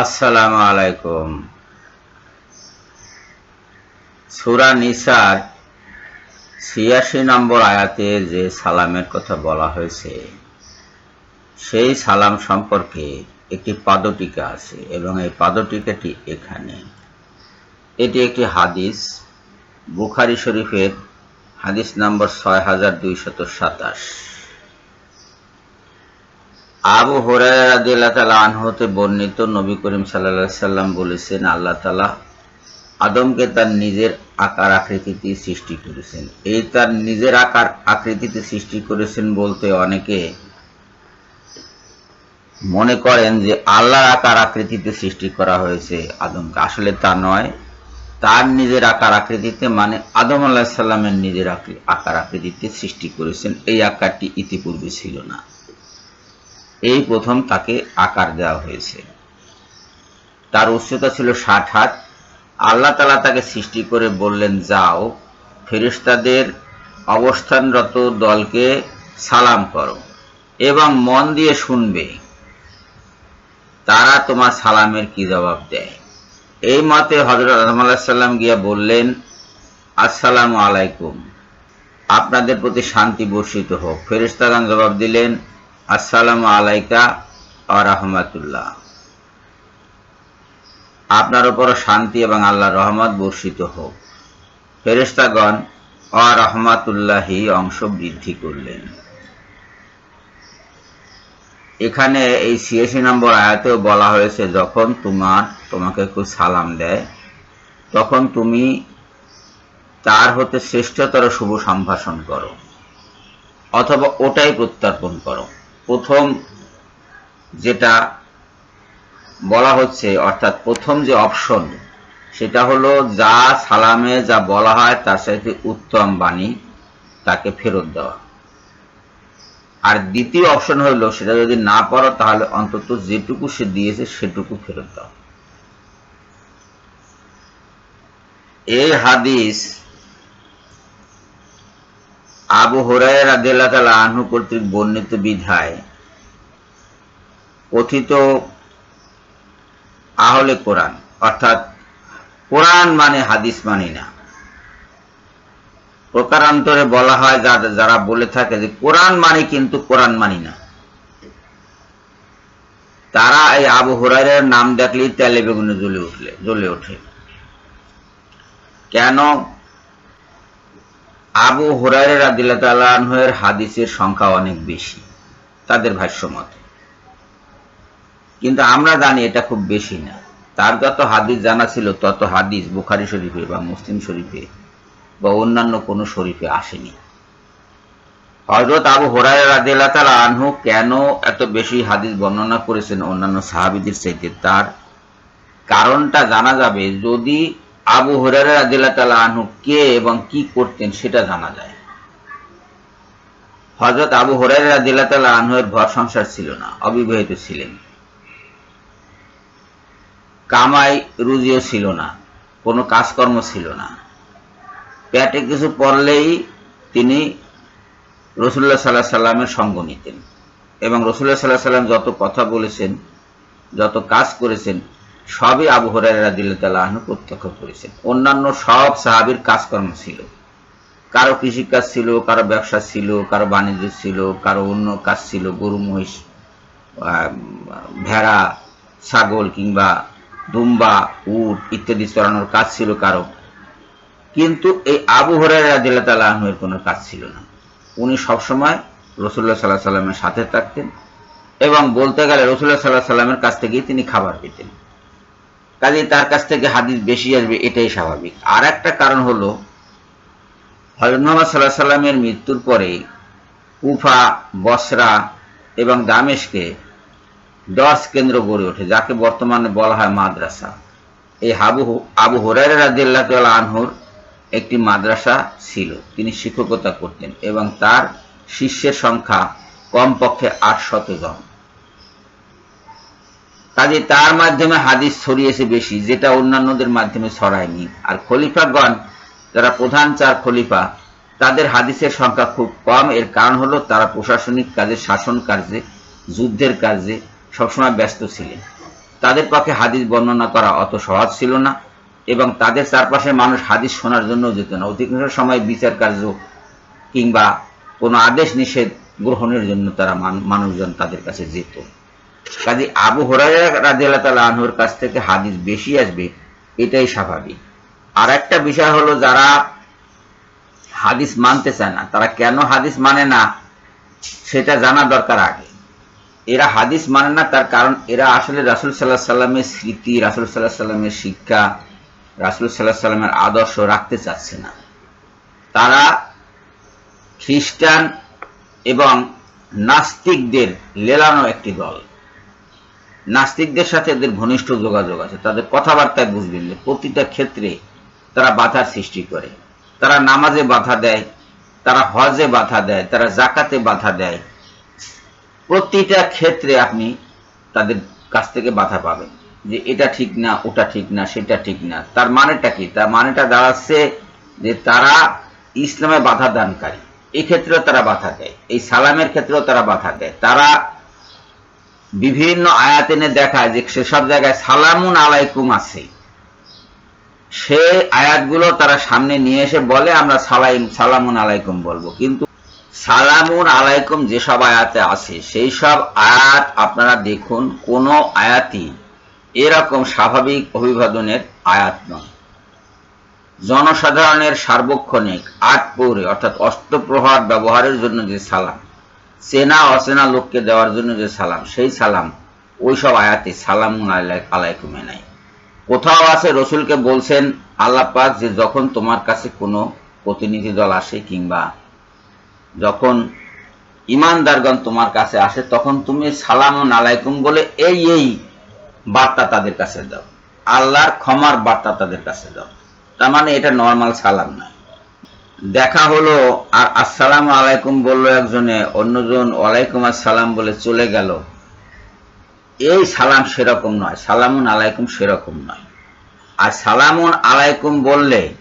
আসসালামু আলাইকুম। সুরা নিসার ছিয়াশি নম্বর আয়াতে যে সালামের কথা বলা হয়েছে, সেই সালাম সম্পর্কে একটি পাদটিকা আছে এবং এই পাদটিকাটি এখানে। এটি একটি হাদিস, বুখারি শরীফের হাদিস নম্বর ছয় হাজার দুইশত সাতাশ। আবু হরাইরাদিল্লাহ আনহতে বর্ণিত নবী করিম সাল্লা সাল্লাম বলেছেন, আল্লাহ তালা আদমকে তার নিজের আকার আকৃতিতে সৃষ্টি করেছেন। এই তার নিজের আকার আকৃতিতে সৃষ্টি করেছেন বলতে অনেকে মনে করেন যে আল্লাহর আকার আকৃতিতে সৃষ্টি করা হয়েছে আদমকে। আসলে তা নয়। তার নিজের আকার আকৃতিতে মানে আদম আল্লাহ সাল্লামের নিজের আকার আকৃতিতে সৃষ্টি করেছেন। এই আকারটি ইতিপূর্বে ছিল না। এই প্রথম তাকে আকার দেওয়া হয়েছে। তার উচ্চতা ছিল ষাট হাত। আল্লাহ তালা তাকে সৃষ্টি করে বললেন, যাও ফেরিস্তাদের অবস্থানরত দলকে সালাম করো এবং মন দিয়ে শুনবে। তারা তোমার সালামের কি জবাব দেয়? এই মতে হজরত আদম আলাহিসাল্লাম গিয়া বললেন, আসসালামু আলাইকুম। আপনাদের প্রতি শান্তি বর্ষিত হোক। ফেরিস্তাগান জবাব দিলেন আসসালামু আলাইকা আ রহমাতুল্লাহ। আপনার উপর শান্তি এবং আল্লাহ রহমত বর্ষিত হোক। ফেরেস্তাগণ অ রহমাতুল্লাহি অংশ বৃদ্ধি করলেন। এখানে এই ছিয়াশি নম্বর আয়াতেও বলা হয়েছে, যখন তোমার তোমাকে কেউ সালাম দেয়, তখন তুমি তার হতে শ্রেষ্ঠতর শুভ সম্ভাষণ করো, অথবা ওটাই প্রত্যার্পণ করো। প্রথম যেটা বলা হচ্ছে, অর্থাৎ প্রথম যে অপশন, সেটা হলো যা সালামে যা বলা হয় তার সাথে উত্তম বাণী, তাকে ফেরত দেওয়া। আর দ্বিতীয় অপশন হলো, সেটা যদি না পারো তাহলে অন্তত যেটুকু সে দিয়েছে সেটুকু ফেরত দাও। এই হাদিস আবু হরাই রাদিল্লাহ আহ্ন কর্তৃক বর্ণিত বিধায় কথিত আহলে কোরআন, অর্থাৎ কোরআন মানে হাদিস মানি না। প্রকারান্তরে বলা হয় যারা বলে থাকে যে কোরআন মানে কিন্তু কোরআন মানি না। তারা এই আবু হরাইরের নাম দেখলেই তেলে বেগুনে জ্বলে উঠলে, জ্বলে ওঠে। কেন? আবু হুরাইরা রাদিল্লাহের হাদিসের সংখ্যা অনেক বেশি, তাদের ভাষ্য মতে কিন্তু আমরা জানি এটা খুব বেশি না। তার যত হাদিস জানা ছিল, তত হাদিস বুখারি শরীফে বা মুসলিম শরীফে বা অন্যান্য কোন শরীফে আসেনি। হজরত আবু হরাই রাদিল্লা তালা আনহু কেন এত বেশি হাদিস বর্ণনা করেছেন অন্যান্য সাহাবিদের চাইতে? তার কারণটা জানা যাবে যদি আবু হরারা রাজিল্লা আনহু কে এবং কি করতেন সেটা জানা যায়। হজরত আবু হরাই রাজিল্লা তালা আনহুয়ের ঘর সংসার ছিল না, অবিবাহিত ছিলেন। কামাই রুজিও ছিল না, কোনো কাজকর্ম ছিল না। পেটে কিছু পড়লেই তিনি রসুল্লাহ সাল্লাহ সাল্লামের সঙ্গ নিতেন এবং রসুল্লাহ সাল্লাহ সাল্লাম যত কথা বলেছেন, যত কাজ করেছেন সবই আবু হরাইরাদিল্লাহনু প্রত্যক্ষ করেছেন। অন্যান্য সব সাহাবির কাজকর্ম ছিল। কারও কৃষিকাজ ছিল, কারও ব্যবসা ছিল, কারও বাণিজ্য ছিল, কারও অন্য কাজ ছিল গরু মহিষ ভেড়া, ছাগল কিংবা দুম্বা, উট ইত্যাদি চড়ানোর কাজ ছিল কারও। কিন্তু এই আবু হরাইরাদিল্লাহনুয়ের কোনো কাজ ছিল না। উনি সবসময় রসুল্লাহ সাল্লাহ সাল্লামের সাথে থাকতেন এবং বলতে গেলে রসুল্লাহ সাল্লাহ সাল্লামের কাছ থেকেই তিনি খাবার পেতেন কাজে তার কাছ থেকে হাদিস বেশি আসবে, এটাই স্বাভাবিক। আর একটা কারণ হলো, হজরত মোহাম্মদ সাল্লাহ সাল্লামের মৃত্যুর পরে কুফা, বসরা এবং দামেশকে দশ কেন্দ্র গড়ে ওঠে, যাকে বর্তমানে বলা হয় মাদ্রাসা। এই হাবু, আবু হরাই রাজিল্লাহ আনহুর একটি মাদ্রাসা ছিল। তিনি শিক্ষকতা করতেন এবং তার শিষ্যের সংখ্যা কমপক্ষে আটশত জন। কাজে তার মাধ্যমে হাদিস ছড়িয়েছে বেশি, যেটা অন্যান্যদের মাধ্যমে ছড়ায়নি। আর খলিফাগণ, যারা প্রধান চার খলিফা, তাদের হাদিসের সংখ্যা খুব কম। এর কারণ হলো তারা প্রশাসনিক কাজে, শাসন কার্যে, যুদ্ধের কাজে সবসময় ব্যস্ত ছিলেন। তাদের পক্ষে হাদিস বর্ণনা করা অত সহজ ছিল না এবং তাদের চারপাশে মানুষ হাদিস শোনার জন্য যেত না। অধিকাংশ সময় বিচার কার্য কিংবা কোনো আদেশ নিষেধ গ্রহণের জন্য তারা মানুষজন তাদের কাছে যেত। কাজে আবু হরাইরা রাদিয়াল্লাহু তাআলা আনহুর কাছ থেকে হাদিস বেশি আসবে, এটাই স্বাভাবিক। আর একটা বিষয় হলো, যারা হাদিস মানতে চায় না, তারা কেন হাদিস মানে না, সেটা জানা দরকার আগে। এরা হাদিস মানে না, তার কারণ এরা আসলে রাসুল সাল্লাহ সাল্লামের স্মৃতি, রাসুল সাল্লাহ সাল্লামের শিক্ষা, রাসুল সাল্লাহ সাল্লামের আদর্শ রাখতে চাচ্ছে না। তারা খ্রিস্টান এবং নাস্তিকদের লেলানো একটি দল। নাস্তিকদের সাথে এদের ঘনিষ্ঠ যোগাযোগ আছে, তাদের কথাবার্তায় বুঝবেন যে প্রতিটা ক্ষেত্রে তারা বাধার সৃষ্টি করে। তারা নামাজে বাধা দেয়, তারা হজে বাধা দেয়, তারা জাকাতে বাধা দেয়। প্রতিটা ক্ষেত্রে আপনি তাদের কাছ থেকে বাধা পাবেন যে এটা ঠিক না, ওটা ঠিক না, সেটা ঠিক না। তার মানেটা কি? তার মানেটা দাঁড়াচ্ছে যে তারা ইসলামে বাধা দানকারী। এই ক্ষেত্রেও তারা বাধা দেয়, এই সালামের ক্ষেত্রেও তারা বাধা দেয়। তারা বিভিন্ন আয়াত এনে দেখায় যে সেসব জায়গায় সালামুন আলাইকুম আছে। সে আয়াতগুলো তারা সামনে নিয়ে এসে বলে, আমরা সালাইম সালামুন আলাইকুম বলব। কিন্তু সালামুন আলাইকুম যেসব আয়াতে আছে, সেই সব আয়াত আপনারা দেখুন, কোন আয়াতই এরকম স্বাভাবিক অভিবাদনের আয়াত নয়। জনসাধারণের সার্বক্ষণিক আট পৌরে, অর্থাৎ অস্ত্রপ্রহার ব্যবহারের জন্য যে সালাম চেনা অচেনা লোককে দেওয়ার জন্য যে সালাম, সেই সালাম ওইসব আয়াতে সালামুন আলাই- আলাইকুমে নাই। কোথাও আছে রসুলকে বলছেন, আল্লাহ পাক যে যখন তোমার কাছে কোনো প্রতিনিধি দল আসে কিংবা যখন ইমানদারগণ তোমার কাছে আসে, তখন তুমি সালাম আলাইকুম বলে এই এই বার্তা তাদের কাছে দাও। আল্লাহর ক্ষমার বার্তা তাদের কাছে দাও। তার মানে এটা নর্মাল সালাম নয় দেখা হলো, আর আসসালাম আলাইকুম বলল একজনে, অন্যজন ওয়ালাইকুম আসসালাম বলে চলে গেল। এই সালাম সেরকম নয়, সালামুন আলাইকুম সেরকম নয়। আর সালামুন আলাইকুম বললে,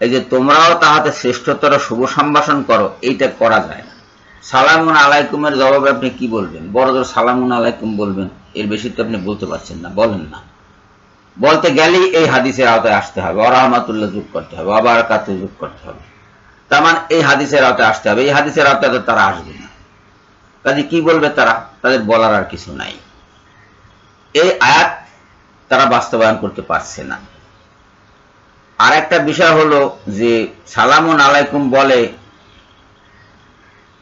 এই যে তোমরাও তাহাতে শ্রেষ্ঠতর শুভ সম্ভাষণ করো, এইটা করা যায় না। সালামুন আলাইকুমের জবাবে আপনি কি বলবেন? বড় জোর সালামুন আলাইকুম বলবেন, এর বেশি তো আপনি বলতে পারছেন না, বলেন না। বলতে গেলেই এই হাদিসের আওতায় আসতে হবে অরহমাতুল্লাহ যোগ করতে হবে আবার কাতে যোগ করতে হবে। তার মানে এই হাদিসের আওতায় আসতে হবে। এই হাদিসের আওতায় তো তারা আসবে না। কাজে কি বলবে তারা? তাদের বলার আর কিছু নাই। এই আয়াত তারা বাস্তবায়ন করতে পারছে না। আর একটা বিষয় হলো যে সালামুন আলাইকুম বলে,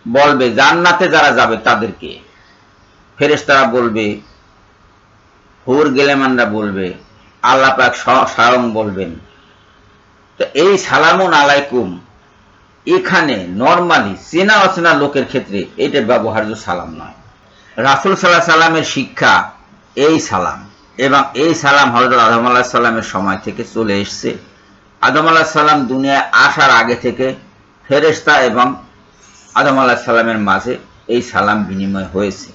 বলবে, জান্নাতে যারা যাবে তাদেরকে। ফেরেশতারা বলবে, হুর গেলেমানরা বলবে, আল্লাহ পাক স্বয়ং বলবেন। তো এই সালামুন আলাইকুম এখানে নর্মালি চেনা অচেনা লোকের ক্ষেত্রে এটা ব্যবহার্য সালাম নয়। রাসুল সাল্লাহ সাল্লামের শিক্ষা এই সালাম এবং এই সালাম হজরত আদম আল্লাহ সাল্লামের সময় থেকে চলে এসছে। আদম আল্লাহ সাল্লাম দুনিয়ায় আসার আগে থেকে ফেরেশতা এবং আদম আল্লাহ সাল্লামের মাঝে এই সালাম বিনিময় হয়েছে।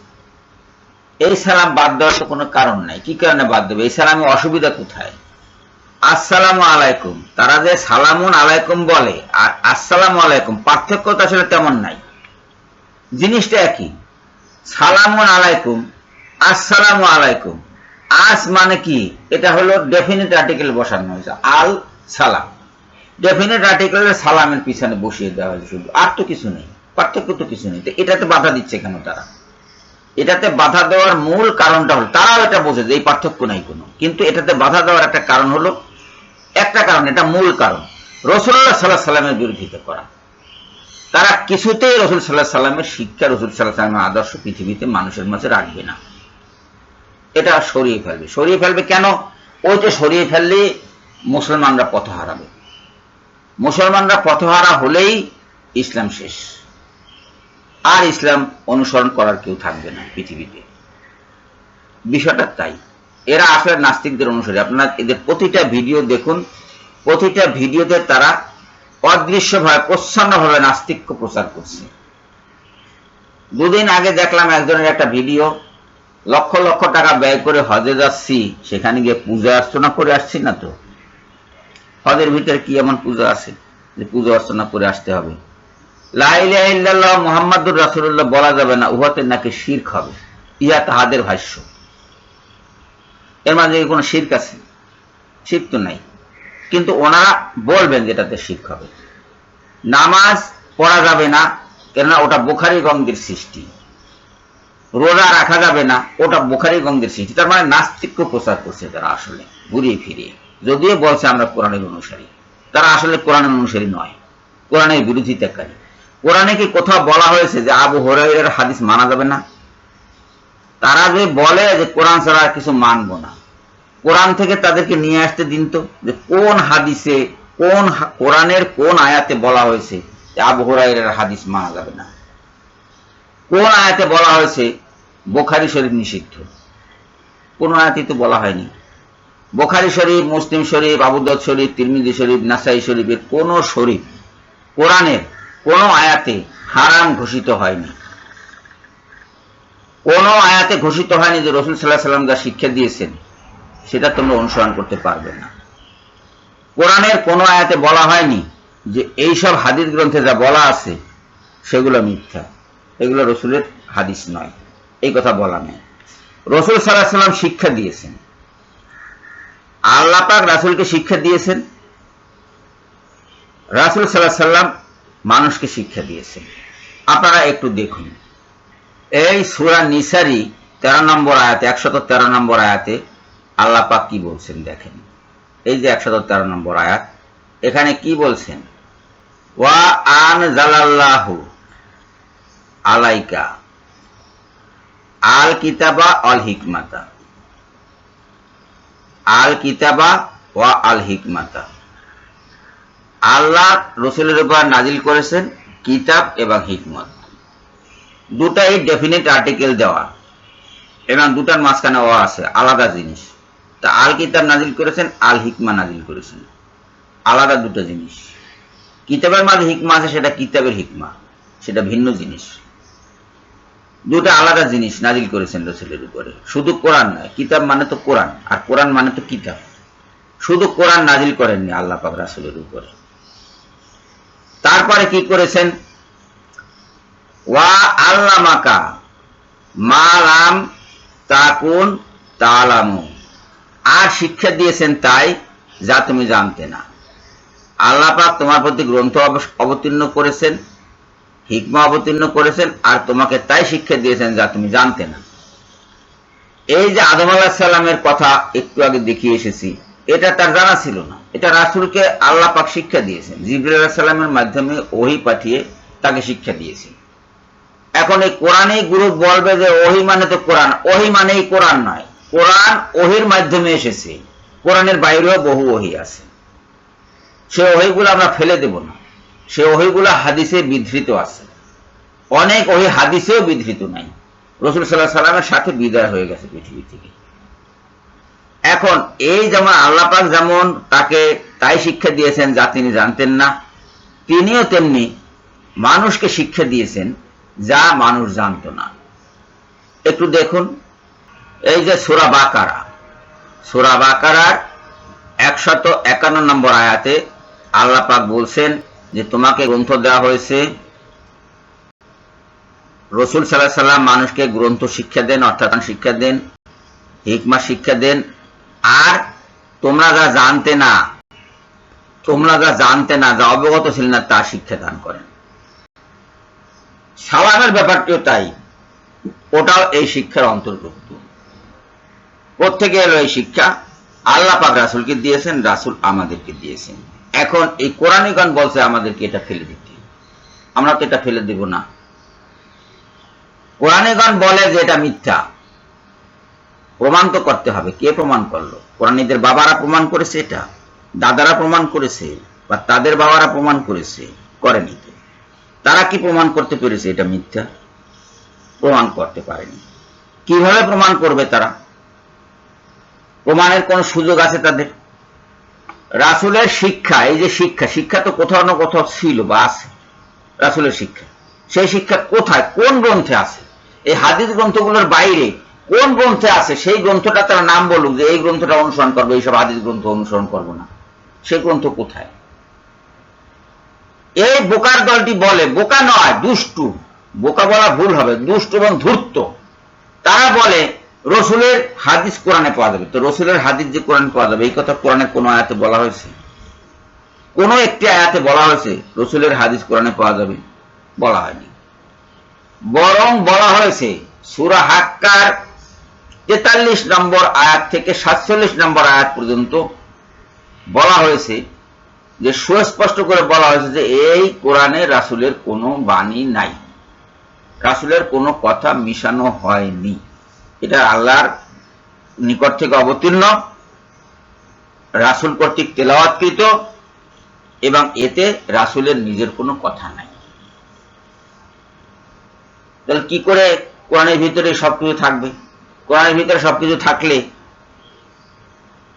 এই সালাম বাদ দেওয়ার তো কোনো কারণ নাই। কি কারণে বাদ দেবে? এই সালামে অসুবিধা কোথায়? আসসালামু আলাইকুম। তারা যে সালামুন আলাইকুম বলে, আর আসসালামু আলাইকুম পার্থক্য তো আসলে তেমন নাই। জিনিসটা একই। সালামুন আলাইকুম, আসসালামু আলাইকুম। আস মানে কি? এটা হলো ডেফিনিট আর্টিকেল বসানো হয়েছে। আল সালাম। ডেফিনিট আর্টিকেলের সালামের পিছনে বসিয়ে দেওয়া হয়েছে শুধু। আর তো কিছু নেই। পার্থক্য তো কিছু নেই। এটাতে বাধা দিচ্ছে কেন তারা? এটাতে বাধা দেওয়ার মূল কারণটা হলো, তারাও এটা বোঝে যে এই পার্থক্য নাই কোনো। কিন্তু এটাতে বাধা দেওয়ার একটা কারণ হলো একটা কারণ, এটা মূল কারণ। রসুল্লাহ সাল্লাহ সাল্লামের বিরোধিতা করা। তারা কিছুতেই রসুল সাল্লাহ সাল্লামের শিক্ষা, রসুল সাল্লাহ সাল্লামের আদর্শ পৃথিবীতে মানুষের মাঝে রাখবে না। এটা সরিয়ে ফেলবে। সরিয়ে ফেলবে কেন? ওইটা সরিয়ে ফেললে মুসলমানরা পথ হারাবে। মুসলমানরা পথহারা হলেই ইসলাম শেষ। আর ইসলাম অনুসরণ করার কেউ থাকবে না পৃথিবীতে। বিষয়টা তাই। এরা আসলে নাস্তিকদের অনুসারী। আপনার এদের প্রতিটা ভিডিও দেখুন, প্রতিটা ভিডিওতে তারা অদৃশ্যভাবে, প্রচ্ছন্নভাবে নাস্তিক্য প্রচার করছে। দুদিন আগে দেখলাম একজনের একটা ভিডিও, লক্ষ লক্ষ টাকা ব্যয় করে হজে যাচ্ছি, সেখানে গিয়ে পূজা অর্চনা করে আসছি না তো? হজের ভিতরে কি এমন পূজা আছে যে পূজা অর্চনা করে আসতে হবে? লাইল্লাহ মোহাম্মদুর রাসুল্লাহ বলা যাবে না, উহাতে নাকি শির্ক হবে। ইহা তাহাদের ভাষ্য। এর মাঝে কোনো শির্ক আছে। শির্ক তো নাই। কিন্তু ওনারা বলবেন যেটাতে শির্ক হবে। নামাজ পড়া যাবে না, কেননা ওটা বোখারি গঙ্গের সৃষ্টি। রোজা রাখা যাবে না, ওটা বোখারি গঙ্গের সৃষ্টি। তার মানে নাস্তিক্য প্রচার করছে তারা আসলে, ঘুরিয়ে ফিরিয়ে। যদিও বলছে আমরা কোরআনের অনুসারী। তারা আসলে কোরআনের অনুসারী নয়। কোরআনের বিরোধিতাকারী। কোরআনে কি কোথাও বলা হয়েছে যে আবু হরাইরের হাদিস মানা যাবে না? তারা যে বলে যে কোরআন ছাড়া কিছু মানবো না। কোরআন থেকে তাদেরকে নিয়ে আসতে দিন তো, যে কোন হাদিসে, কোন কোরআনের কোন আয়াতে বলা হয়েছে যে হাদিস মানা যাবে না। কোন আয়াতে বলা হয়েছে, বোখারি শরীফ নিষিদ্ধ। কোন আয়াতে তো বলা হয়নি। বোখারি শরীফ, মুসলিম শরীফ আবুদ্দ শরীফ, তিরমিজি শরীফ, নাসাই শরীফের কোন শরীফ কোরআনের কোন আয়াতে হারাম ঘোষিত হয়নি। কোন আয়াতে ঘোষিত হয়নি যে রসুল সাল্লাহ সাল্লাম যা শিক্ষা দিয়েছেন। সেটা তোমরা অনুসরণ করতে পারবে না। কোরআনের কোন আয়াতে বলা হয়নি যে এইসব হাদিস গ্রন্থে যা বলা আছে, সেগুলো মিথ্যা। এগুলো রসুলের হাদিস নয়। এই কথা বলা নেই। রসুল সাল্লাহ সাল্লাম শিক্ষা দিয়েছেন। আল্লাহ পাক রাসুলকে শিক্ষা দিয়েছেন। রাসুল সাল্লাহ সাল্লাম মানুষকে শিক্ষা দিয়েছেন। আপনারা একটু দেখুন। এই সুরা নিসারি তেরো নম্বর আয়াতে, একশত তেরো নম্বর আয়াতে আল্লাহ কি বলছেন দেখেন। এই যে একশত তেরো নম্বর আয়াত, এখানে কি বলছেন? ওয়া আন জালাল্লাহু আলাইকা আল কিতাবা অল হিকমাতা আল কিতাবা ওয়া আল হিকমাতা আল্লাহ রসুলের উপর নাজিল করেছেন কিতাব এবং হিকমত। দুটাই ডেফিনেট আর্টিকেল দেওয়া। এবং দুটার মাঝখানে ও আছে, আলাদা জিনিস। তা আল কিতাব নাজিল করেছেন, আল হিকমা নাজিল করেছেন। আলাদা দুটো জিনিস। কিতাবের মাঝে হিকমা আছে, সেটা কিতাবের হিকমা। সেটা ভিন্ন জিনিস। দুটা আলাদা জিনিস নাজিল করেছেন রসুলের উপরে। শুধু কোরআন নয়, কিতাব মানে তো কোরআন, আর কোরআন মানে তো কিতাব। শুধু কোরআন নাজিল করেননি আল্লাহ পাক রাসুলের উপরে। তারপরে কি করেছেন? ওয়া আল্লামাকা, মালাম তাকুন তালামু। আর শিক্ষা দিয়েছেন তাই যা তুমি জানতে না। আল্লাহ পাক তোমার প্রতি গ্রন্থ অবতীর্ণ করেছেন, হিকমা অবতীর্ণ করেছেন, আর তোমাকে তাই শিক্ষা দিয়েছেন যা তুমি জানতে না। এই যে আদম আলাহ সাল্লামের কথা একটু আগে দেখিয়ে এসেছি, এটা তার জানা ছিল না। এটা রাসুলকে আল্লাহ শিক্ষা দিয়েছেন। আলাহ সাল্লামের মাধ্যমে ওহি পাঠিয়ে তাকে শিক্ষা দিয়েছে এখন এই কোরআনেই গ্রুপ বলবে যে ওহি মানে তো কোরআন, ওহি মানেই কোরআন নয়। কোরআন ওহির মাধ্যমে এসেছে। কোরআনের বাইরেও বহু ওহি আছে। সে ওহিগুলো আমরা ফেলে দেব না। সে ওহিগুলো হাদিসে বিধৃত আছে। অনেক ওহি হাদিসেও বিধৃত নাই। রসুল সাল্লাহ সাল্লামের সাথে বিদায় হয়ে গেছে পৃথিবী থেকে। এখন এই যেমন আল্লাপাক যেমন তাকে তাই শিক্ষা দিয়েছেন যা তিনি জানতেন না, তিনিও তেমনি মানুষকে শিক্ষা দিয়েছেন যা মানুষ জানতো না। একটু দেখুন, এই যে সুরা বাকারা, সুরা বাকারার একশত একান্ন নম্বর আয়াতে আল্লাহ পাক বলছেন যে, তোমাকে গ্রন্থ দেওয়া হয়েছে। রসুল সাল্লাহ সাল্লাম মানুষকে গ্রন্থ শিক্ষা দেন, অর্থাৎ শিক্ষা দেন হিকমা শিক্ষা দেন। আর তোমরা যা জানতে না, তোমরা যা জানতে না, যা অবগত ছিল না, তা শিক্ষা দান করেন। সালামের ব্যাপারটিও তাই। ওটাও এই শিক্ষার অন্তর্ভুক্ত। প্রত্যেকে এলো এই শিক্ষা আল্লাহ পাক রাসুলকে দিয়েছেন, রাসুল আমাদেরকে দিয়েছেন। এখন এই কোরআনিগণ বলছে আমাদেরকে এটা ফেলে দিতে। আমরা তো এটা ফেলে দেব না। কোরআনিগণ বলে যে এটা মিথ্যা। প্রমাণ তো করতে হবে। কে প্রমাণ করল? কোরআনীদের বাবারা প্রমাণ করেছে এটা। দাদারা প্রমাণ করেছে। বা তাদের বাবারা প্রমাণ করেছে। করেনি তারা কি প্রমাণ করতে পেরেছে? এটা মিথ্যা। প্রমাণ করতে পারেনি। কীভাবে প্রমাণ করবে তারা? প্রমাণের কোন সুযোগ আছে তাদের? রাসুলের শিক্ষা, এই যে শিক্ষা শিক্ষা তো কোথাও না কোথাও ছিল বা আছে। রাসুলের শিক্ষা। সেই শিক্ষা কোথায়? কোন গ্রন্থে আছে? এই হাদিস গ্রন্থগুলোর বাইরে কোন গ্রন্থে আছে? সেই গ্রন্থটা তারা নাম বলুক যে এই গ্রন্থটা অনুসরণ করব, এইসব হাদিস গ্রন্থ অনুসরণ করব না। সেই গ্রন্থ কোথায়? এই বোকার দলটি বলে, বোকা নয়, দুষ্টু। বোকা বলা ভুল হবে, দুষ্টু এবং ধূর্ত। তারা বলে, রসুলের হাদিস কোরআনে পাওয়া যাবে। তো রসুলের হাদিস যে কোরআন পাওয়া যাবে, এই কথা কোরআনের কোন আয়াতে বলা হয়েছে? কোন একটি আয়াতে বলা হয়েছে, রসুলের হাদিস কোরআনে পাওয়া যাবে? বলা হয়নি। বরং বলা হয়েছে, সুরা হাক্কার তেতাল্লিশ নম্বর আয়াত থেকে সাতচল্লিশ নম্বর আয়াত পর্যন্ত বলা হয়েছে যে সুস্পষ্ট করে বলা হয়েছে যে এই কোরআনে রাসুলের কোনো বাণী নাই। রাসুলের কোনো কথা মিশানো হয়নি। এটা আল্লাহর নিকট থেকে অবতীর্ণ। রাসুল কর্তৃক তেলাওয়াতকৃত এবং এতে রাসুলের নিজের কোনো কথা নাই। তাহলে কি করে কোরআনের ভিতরে সবকিছু থাকবে? কোরআনের ভিতরে সবকিছু থাকলে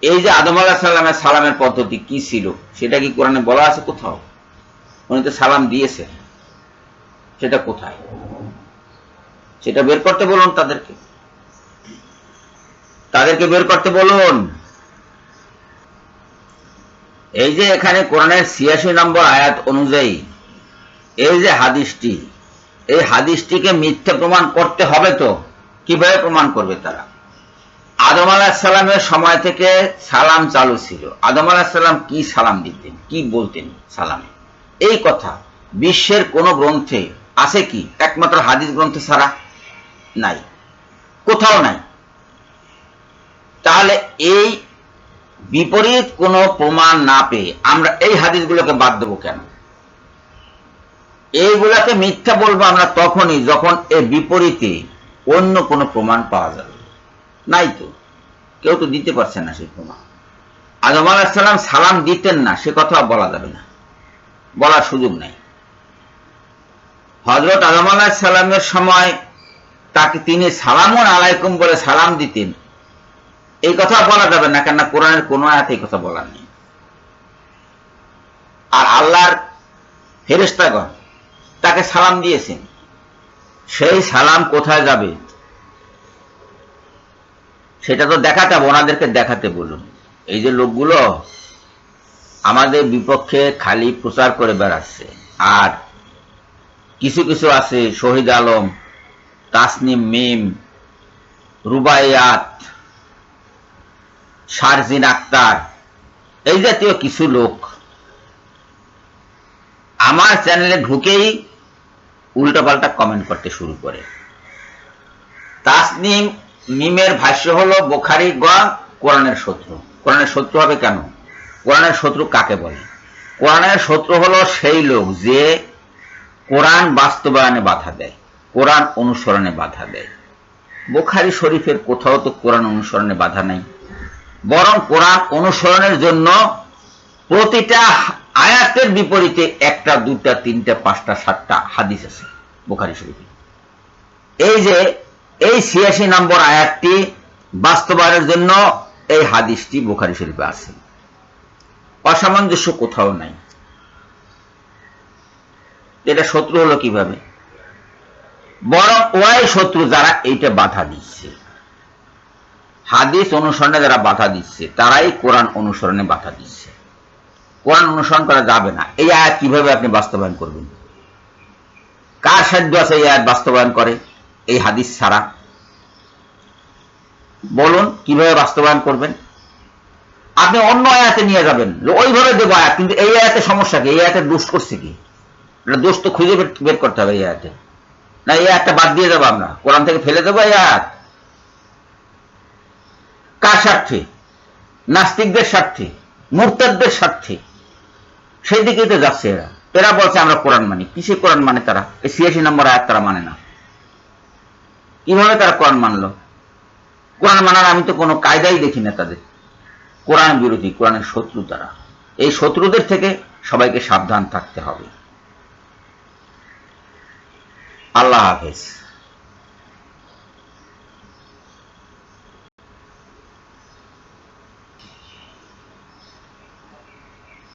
এই যে আদম আলাহ সাল্লামের সালামের পদ্ধতি কি ছিল? সেটা কি কোরআনে বলা আছে কোথাও? উনি তো সালাম দিয়েছে সেটা কোথায়? সেটা বের করতে বলুন তাদেরকে। তাদেরকে বের করতে বলুন। এই যে এখানে কোরআনের ছিয়াশি নম্বর আয়াত অনুযায়ী এই যে হাদিসটি, এই হাদিসটিকে মিথ্যা প্রমাণ করতে হবে তো? কীভাবে প্রমাণ করবে তারা? আদম আলাহিসাল্লামের সময় থেকে সালাম চালু ছিল। আদম আলাহিসাল্লাম কি সালাম দিতেন? কি বলতেন সালামে? এই কথা বিশ্বের কোন গ্রন্থে আছে কি? একমাত্র হাদিস গ্রন্থে ছাড়া নাই। কোথাও নাই। তাহলে এই বিপরীত কোনো প্রমাণ না পেয়ে আমরা এই হাদিসগুলোকে বাদ দেবো কেন? এইগুলাকে মিথ্যা বলব আমরা তখনই যখন এর বিপরীতে অন্য কোনো প্রমাণ পাওয়া যাবে। নাই তো। কেউ তো দিতে পারছে না সেই প্রমাণ আদম আলাহিসাল্লাম সালাম দিতেন না, সে কথা বলা যাবে না। বলার সুযোগ নেই। হজরত আদম আলাহিসাল্লামের সময় তাকে তিনি সালামুন আলাইকুম বলে সালাম দিতেন। এই কথা বলা যাবে না, কেননা কোরআনের কোনো আয়াত এই কথা বলার নেই। আর আল্লাহর ফেরেস্তাগণ তাকে সালাম দিয়েছেন। সেই সালাম কোথায় যাবে? সেটা তো দেখাতে হবে, ওনাদেরকে দেখাতে বলুন। এই যে লোকগুলো আমাদের বিপক্ষে খালি প্রচার করে বেড়াচ্ছে। আর কিছু কিছু আছে, শহীদ আলম, তাসনিম মিম, রুবাইয়াত, শারজিন আক্তার, এই জাতীয় কিছু লোক আমার চ্যানেলে ঢুকেই উল্টাপাল্টা কমেন্ট করতে শুরু করে। তাসনিম মিমের ভাষ্য হলো, বোখারি গ কোরআনের শত্রু। কোরআনের শত্রু হবে কেন? কোরআনের শত্রু কাকে বলে? কোরআনের শত্রু হলো সেই লোক যে কোরআন বাস্তবায়নে বাধা দেয়, কোরআন অনুসরণে বাধা দেয়। বোখারি শরীফের কোথাও তো কোরআন অনুসরণে বাধা নাই। বরং কোরআন অনুসরণের জন্য প্রতিটা আয়াতের বিপরীতে একটা, দুটা, তিনটা, পাঁচটা, সাতটা হাদিস আছে বোখারি শরীফে। এই যে এই ছিয়াশি নম্বর আয়াতটি বাস্তবায়নের জন্য এই হাদিসটি বোখারি শরীফে আছে। অসামঞ্জস্য কোথাও নাই। এটা শত্রু হলো কীভাবে? বরং ওয়াই শত্রু যারা এইটা বাধা দিচ্ছে। হাদিস অনুসরণে যারা বাধা দিচ্ছে, তারাই কোরআন অনুসরণে বাধা দিচ্ছে। কোরআন অনুসরণ করা যাবে না। এই আয়াত কীভাবে আপনি বাস্তবায়ন করবেন? কার সাধ্য আছে এই আয়াত বাস্তবায়ন করে? এই হাদিস ছাড়া। বলুন, কীভাবে বাস্তবায়ন করবেন? আপনি অন্য আয়াতে নিয়ে যাবেন। ওইভাবে দেবো আয়াত, কিন্তু এই আয়াতে সমস্যা কি? এই আয়াতে দোষ করছে কি? এটা দোষ তো খুঁজে বের করতে হবে এই আয়াতে। না, এই আয়াতটা বাদ দিয়ে দেবো আমরা। কোরআন থেকে ফেলে দেবো এই আয়াত। কার স্বার্থে? নাস্তিকদের স্বার্থে? মুরতাদদের স্বার্থে? সেই দিকেই তো যাচ্ছে এরা। এরা বলছে আমরা কোরআন মানি। কিসে কোরআন মানে তারা? এই ছিয়াশি নম্বর আয়াত তারা মানে না। কীভাবে তারা কোরআন মানলো? কোরআন মানার আমি তো কোনো কায়দাই দেখি না তাদের। কোরআন বিরোধী, কোরআনের শত্রু তারা। এই শত্রুদের থেকে সবাইকে সাবধান থাকতে হবে। আল্লাহ হাফেজ।